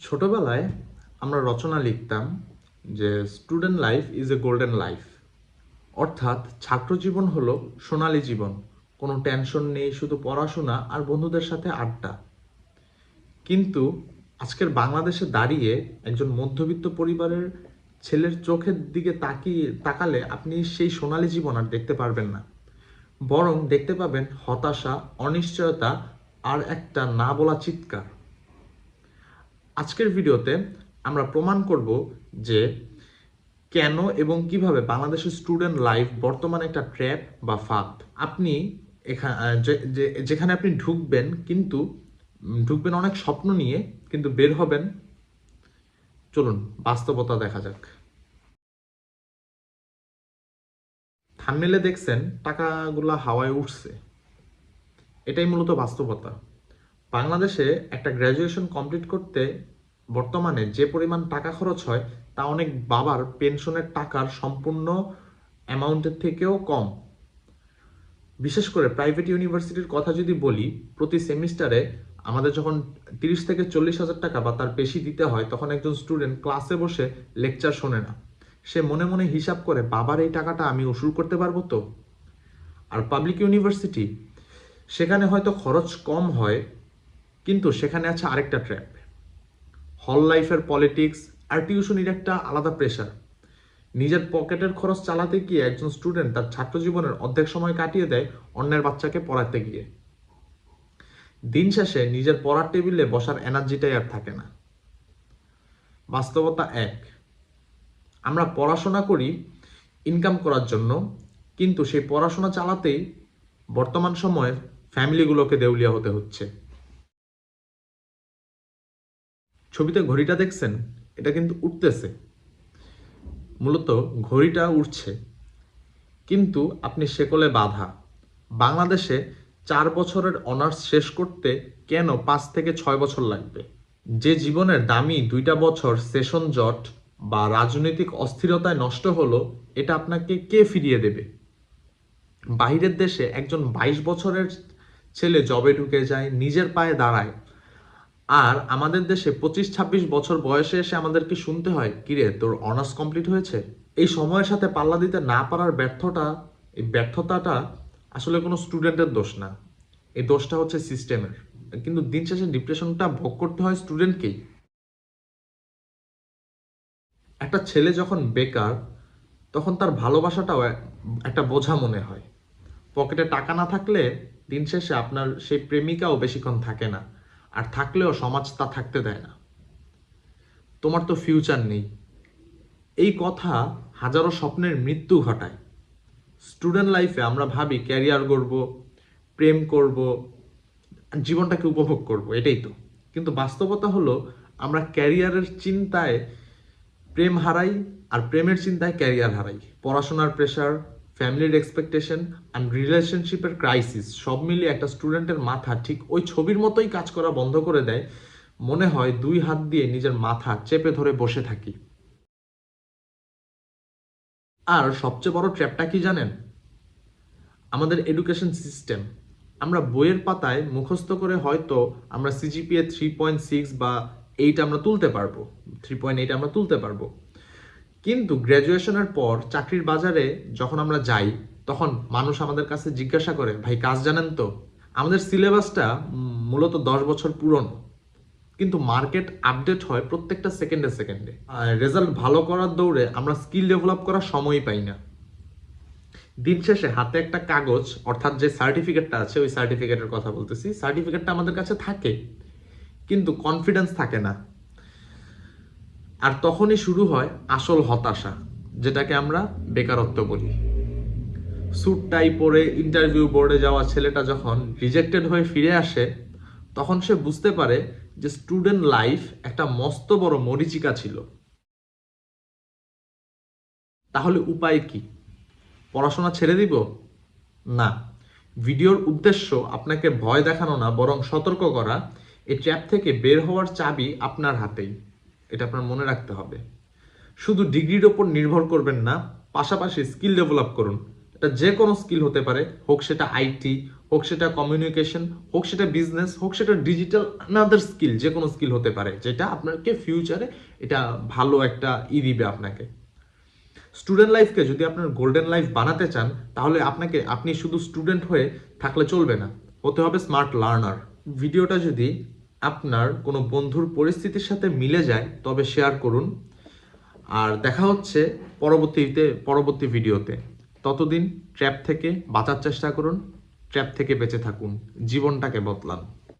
ছোটবেলায় আমরা রচনা লিখতাম যে student life is a golden life অর্থাৎ ছাত্র জীবন হলো সোনালী জীবন। কোনো টেনশন নেই, শুধু পড়াশোনা আর বন্ধুদের সাথে আড্ডা। কিন্তু আজকের বাংলাদেশে দাঁড়িয়ে একজন মধ্যবিত্ত পরিবারের ছেলের চোখের দিকে তাকিয়ে, তাকালে আপনি সেই সোনালী জীবন আর দেখতে পারবেন না। বরং দেখতে পাবেন হতাশা, অনিশ্চয়তা আর একটা না বলা চিৎকার। আজকের ভিডিওতে আমরা প্রমাণ করব যে কেন এবং কীভাবে বাংলাদেশের স্টুডেন্ট লাইফ বর্তমানে একটা ট্র্যাপ বা ফাঁদ। আপনি এখানে যেখানে আপনি ঢুকবেন কিন্তু ঢুকবেন অনেক স্বপ্ন নিয়ে, কিন্তু বের হবেন। চলুন, বাস্তবতা দেখা যাক। থামনেলে দেখছেন, টাকাগুলা হাওয়ায় উঠছে। এটাই মূলত বাস্তবতা। বাংলাদেশে একটা গ্র্যাজুয়েশন কমপ্লিট করতে বর্তমানে যে পরিমাণ টাকা খরচ হয়, তা অনেক বাবার পেনশনের টাকার সম্পূর্ণ অ্যামাউন্টের থেকেও কম। বিশেষ করে প্রাইভেট ইউনিভার্সিটির কথা যদি বলি, প্রতি সেমিস্টারে আমাদের যখন তিরিশ থেকে চল্লিশ হাজার টাকা বা তার বেশি দিতে হয়, তখন একজন স্টুডেন্ট ক্লাসে বসে লেকচার শোনে না। সে মনে মনে হিসাব করে, বাবার এই টাকাটা আমি উসুল করতে পারব তো? আর পাবলিক ইউনিভার্সিটি, সেখানে হয়তো খরচ কম হয়, কিন্তু সেখানে আছে আরেকটা ট্র্যাপ। হল লাইফের পলিটিক্স আর টিউশনির একটা আলাদা প্রেশার নিজের পকেটের খরচ চালাতে গিয়ে একজন স্টুডেন্ট তার ছাত্র জীবনের অর্ধেক সময় কাটিয়ে দেয় অন্যের বাচ্চাকে পড়াতে গিয়ে। দিন শেষে নিজের পড়ার টেবিলে বসার এনার্জিটাই আর থাকে না। বাস্তবতা এক। আমরা পড়াশোনা করি ইনকাম করার জন্য, কিন্তু সেই পড়াশোনা চালাতেই বর্তমান সময়ে ফ্যামিলিগুলোকে দেউলিয়া হতে হচ্ছে। ছবিতে ঘড়িটা দেখছেন, এটা কিন্তু উঠতেছে। মূলত ঘড়িটা উঠছে। কিন্তু আপনি সেকলে বাধা। বাংলাদেশে চার বছরের অনার্স শেষ করতে কেন পাঁচ থেকে ছয় বছর লাগবে? যে জীবনের দামি দুইটা বছর সেশন জট বা রাজনৈতিক অস্থিরতায় নষ্ট হলো, এটা আপনাকে কে ফিরিয়ে দেবে? বাইরের দেশে একজন বাইশ বছরের ছেলে জবে ঢুকে যায়, নিজের পায়ে দাঁড়ায়। আর আমাদের দেশে পঁচিশ, ছাব্বিশ বছর বয়সে এসে আমাদেরকে শুনতে হয়, কিরে, তোর অনার্স কমপ্লিট হয়েছে? এই সময়ের সাথে পাল্লা দিতে না পারার ব্যর্থতা, এই ব্যর্থতাটা আসলে কোনো স্টুডেন্টের দোষ না। এই দোষটা হচ্ছে সিস্টেমের কিন্তু দিন শেষে ডিপ্রেশনটা ভোগ করতে হয় স্টুডেন্টকেই একটা ছেলে যখন বেকার, তখন তার ভালোবাসাটাও এক- একটা বোঝা মনে হয়। পকেটে টাকা না থাকলে দিন শেষে আপনার সেই প্রেমিকাও বেশিক্ষণ থাকে না। আর থাকলেও সমাজ তা থাকতে দেয় না। তোমার তো ফিউচার নেই। এই কথা হাজারো স্বপ্নের মৃত্যু ঘটায়। স্টুডেন্ট লাইফে আমরা ভাবি ক্যারিয়ার গড়ব, প্রেম করব, জীবনটাকে উপভোগ করব, এটাই তো। কিন্তু বাস্তবতা হলো আমরা ক্যারিয়ারের চিন্তায় প্রেম হারাই আর প্রেমের চিন্তায় ক্যারিয়ার হারাই। পড়াশোনার প্রেশার ফ্যামিলির এক্সপেকটেশন অ্যান্ড রিলেশনশিপের ক্রাইসিস সব মিলিয়ে একটা স্টুডেন্টের মাথা ঠিক ওই ছবির মতোই কাজ করা বন্ধ করে দেয়। মনে হয় দুই হাত দিয়ে নিজের মাথা চেপে ধরে বসে থাকি। আর সবচেয়ে বড় ট্র্যাপটা কি জানেন? আমাদের এডুকেশন সিস্টেম আমরা বইয়ের পাতায় মুখস্থ করে হয়তো আমরা সিজিপিএ থ্রি পয়েন্ট সিক্স বা এইট আমরা তুলতে পারব। থ্রি পয়েন্ট এইট আমরা তুলতে পারব। কিন্তু গ্র্যাজুয়েশনের পর চাকরির বাজারে যখন আমরা যাই, তখন মানুষ আমাদের কাছে জিজ্ঞাসা করে, ভাই, কাজ জানেন তো? আমাদের সিলেবাসটা মূলত দশ বছর পুরনো। কিন্তু মার্কেট আপডেট হয় প্রত্যেকটা সেকেন্ডে সেকেন্ডে রেজাল্ট ভালো করার দৌড়ে আমরা স্কিল ডেভেলপ করার সময় পাই না। দিন শেষে হাতে একটা কাগজ, অর্থাৎ যে সার্টিফিকেটটা আছে, ওই সার্টিফিকেটের কথা বলতেছি। সার্টিফিকেটটা আমাদের কাছে থাকে, কিন্তু কনফিডেন্স থাকে না। আর তখনই শুরু হয় আসল হতাশা, যেটাকে আমরা বেকারত্ব বলি। স্যুট টাই পরে ইন্টারভিউ বোর্ডে যাওয়া ছেলেটা যখন রিজেক্টেড হয়ে ফিরে আসে, তখন সে বুঝতে পারে যে স্টুডেন্ট লাইফ একটা মস্ত বড় মরিচিকা ছিল। তাহলে উপায় কি? পড়াশোনা ছেড়ে দিব? না। ভিডিওর উদ্দেশ্য আপনাকে ভয় দেখানো না, বরং সতর্ক করা এই ট্র্যাপ থেকে বের হওয়ার চাবি আপনার হাতেই। এটা আপনার মনে রাখতে হবে। শুধু ডিগ্রির ওপর নির্ভর করবেন না, পাশাপাশি স্কিল ডেভেলপ করুন। এটা যে কোনো স্কিল হতে পারে, হোক সেটা আইটি, হোক সেটা কমিউনিকেশন, হোক সেটা বিজনেস, হোক সেটা ডিজিটাল আনাদার স্কিল যে কোনো স্কিল হতে পারে, যেটা আপনাকে ফিউচারে এটা ভালো একটা ই দিবে আপনাকে। স্টুডেন্ট লাইফকে যদি আপনার গোল্ডেন লাইফ বানাতে চান, তাহলে আপনাকে, আপনি শুধু স্টুডেন্ট হয়ে থাকলে চলবে না। হতে হবে স্মার্ট লার্নার ভিডিওটা যদি আপনার কোনো বন্ধুর পরিস্থিতির সাথে মিলে যায়, তবে শেয়ার করুন। আর দেখা হচ্ছে পরবর্তীতে, পরবর্তী ভিডিওতে। ততদিন ট্র্যাপ থেকে বাঁচার চেষ্টা করুন ট্র্যাপ থেকে বেঁচে থাকুন, জীবনটাকে বদলান।